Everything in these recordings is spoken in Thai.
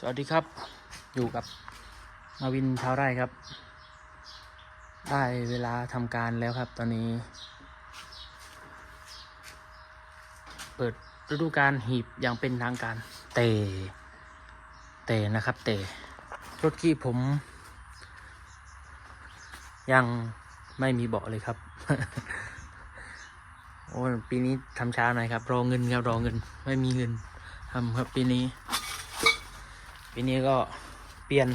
สวัสดีครับ อยู่กับมาวินชาวไร่ครับ ได้เวลาทำการแล้วครับ ตอนนี้ เปิดฤดูการหีบอย่างเป็นทางการ เตะเตะนะครับ เตะรถขี้ผม ยังไม่มีเบาะเลยครับ โอ้ปีนี้ทำช้าหน่อยครับ รอเงินครับรอเงิน ไม่มีเงินทำครับปีนี้ ปีนี้ก็เปลี่ยน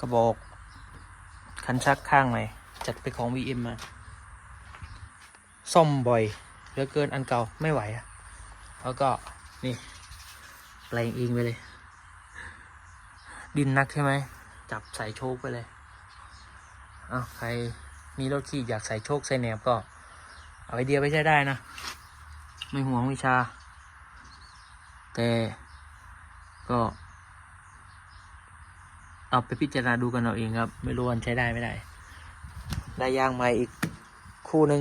กระบอกคันชักข้างใหม่จัดไปของ VM มา ซ่อมบ่อยเหลือเกินอันเก่าไม่ไหวอะแล้วก็นี่แปลงเองไปเลย ดินนักใช่ไหม จับใส่โชคไปเลยอ้าวใครมีรถขี่อยากใส่โชคใส่แหนบก็ เอาไอเดียไปใช้ได้นะ ไม่ห่วงวิชา แต่ก็ เอาไปพิจารณาดูกันเอาเองครับ ไม่รู้วันใช้ได้ไม่ได้ ได้ยางใหม่อีกคู่หนึ่ง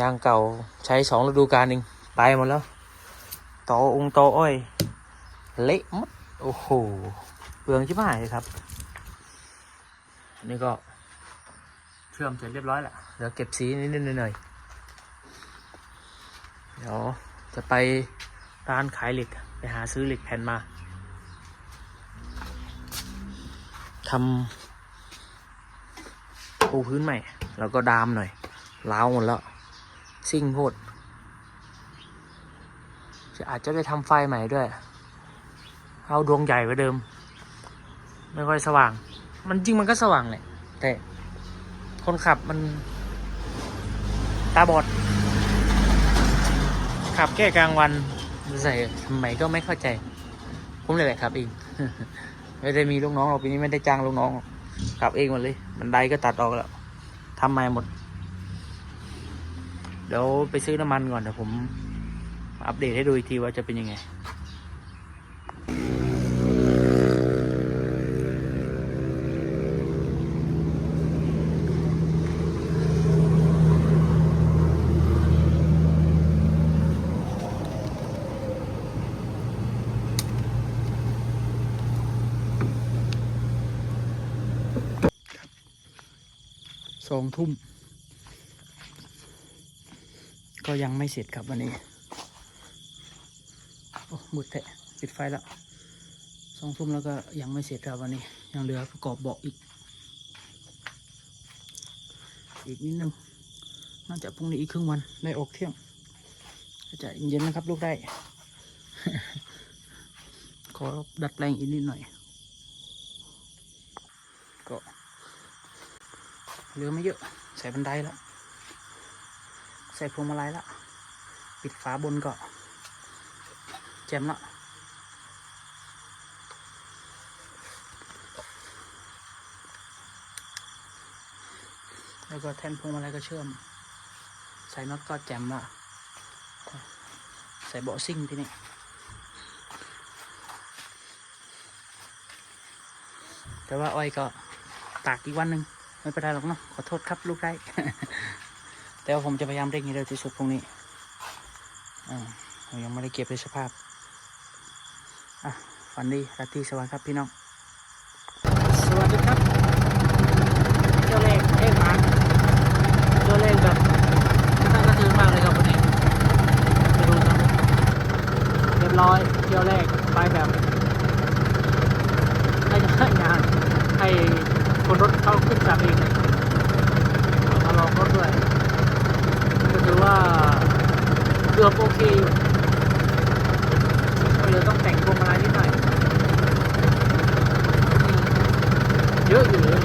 ยางเก่าใช้สองฤดูกาลเองไปหมดแล้วต่อองค์ต่ออ้อย เละหมดโอ้โหเปลืองชิบหายครับนนี้ก็เชื่อมเสร็จเรียบร้อยแล้วเดี๋ยวเก็บสีนิดๆหน่อยๆเดี๋ยวจะไปร้านขายเหล็ก ไปหาซื้อเหล็กแผ่นมา ทำปูพื้นใหม่ แล้วก็ดามหน่อยล้าวหมดแล้ว ซิ่งโพดจะอาจจะได้ทำไฟใหม่ด้วย เอาดวงใหญ่กว่าเดิม ไม่ค่อยสว่าง มันจริงมันก็สว่างแหละ แต่คนขับมันตาบอด ขับแค่กลางวันใส่ทำไมก็ไม่เข้าใจ ผมเลยแหละครับเอง ไม่ได้มีลูกน้องหรอกปีนี้ไม่ได้จ้างลูกน้องกลับเองหมดเลย บันไดก็ตัดออกแล้วทำใหม่หมด เดี๋ยวไปซื้อน้ำมันก่อนเดี๋ยวผมอัปเดตให้ดูอีกทีว่าจะเป็นยังไง สองทุ่ม ก็ยังไม่เสร็จครับวันนี้ โอ้มืดแทะปิดไฟแล้วสองทุ่มแล้วก็ยังไม่เสร็จครับวันนี้ ยังเหลือประกอบเบาะอีก อีกนิดนึงน่าจะพรุ่งนี้อีกครึ่งวันได้ออกเที่ยงก็จะเย็นนะครับลูกได้ ขอดัดแปลงอีกนิดหน่อย เหลือไม่เยอะ ใส่บันไดแล้ว ใส่พวงมาลัยแล้ว ปิดฝาบนก็แจมละแล้วก็แท่นพวงมาลัยก็เชื่อม ใส่น็อตก็แจมละใส่เบาะซิ่งที่นี่แต่ว่าอ้อยก็ตากอีกวันหนึ่ง ไม่เป็นไรหรอกเนาะขอโทษครับลูกได้ แต่ว่าผมจะพยายามเร่งให้เร็วที่สุดพรุ่งนี้อ่าผมยังไม่ได้เก็บเลยสภาพอะฝันดีราตรีสวัสดิ์ครับพี่น้อง สวัสดีครับเจ้าเลขเลขหมาเจ้าเลขแบบตั้งกระตือมากเลยครับวันนี้ไปดูครับเรียบร้อยเที่ยวแรกไปแบบให้งานให้ คนรถเข้าขึ้นจากเองมาลองรถด้วยก็ถือว่าเกือบโอเคอยู่ก็เลยต้องแต่งพวงมาลัยนิดหน่อยเยอะอยู่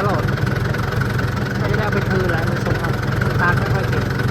ตลอดไม่ได้ไปคืนแล้วมันสมครับตาไม่ค่อยเก็ง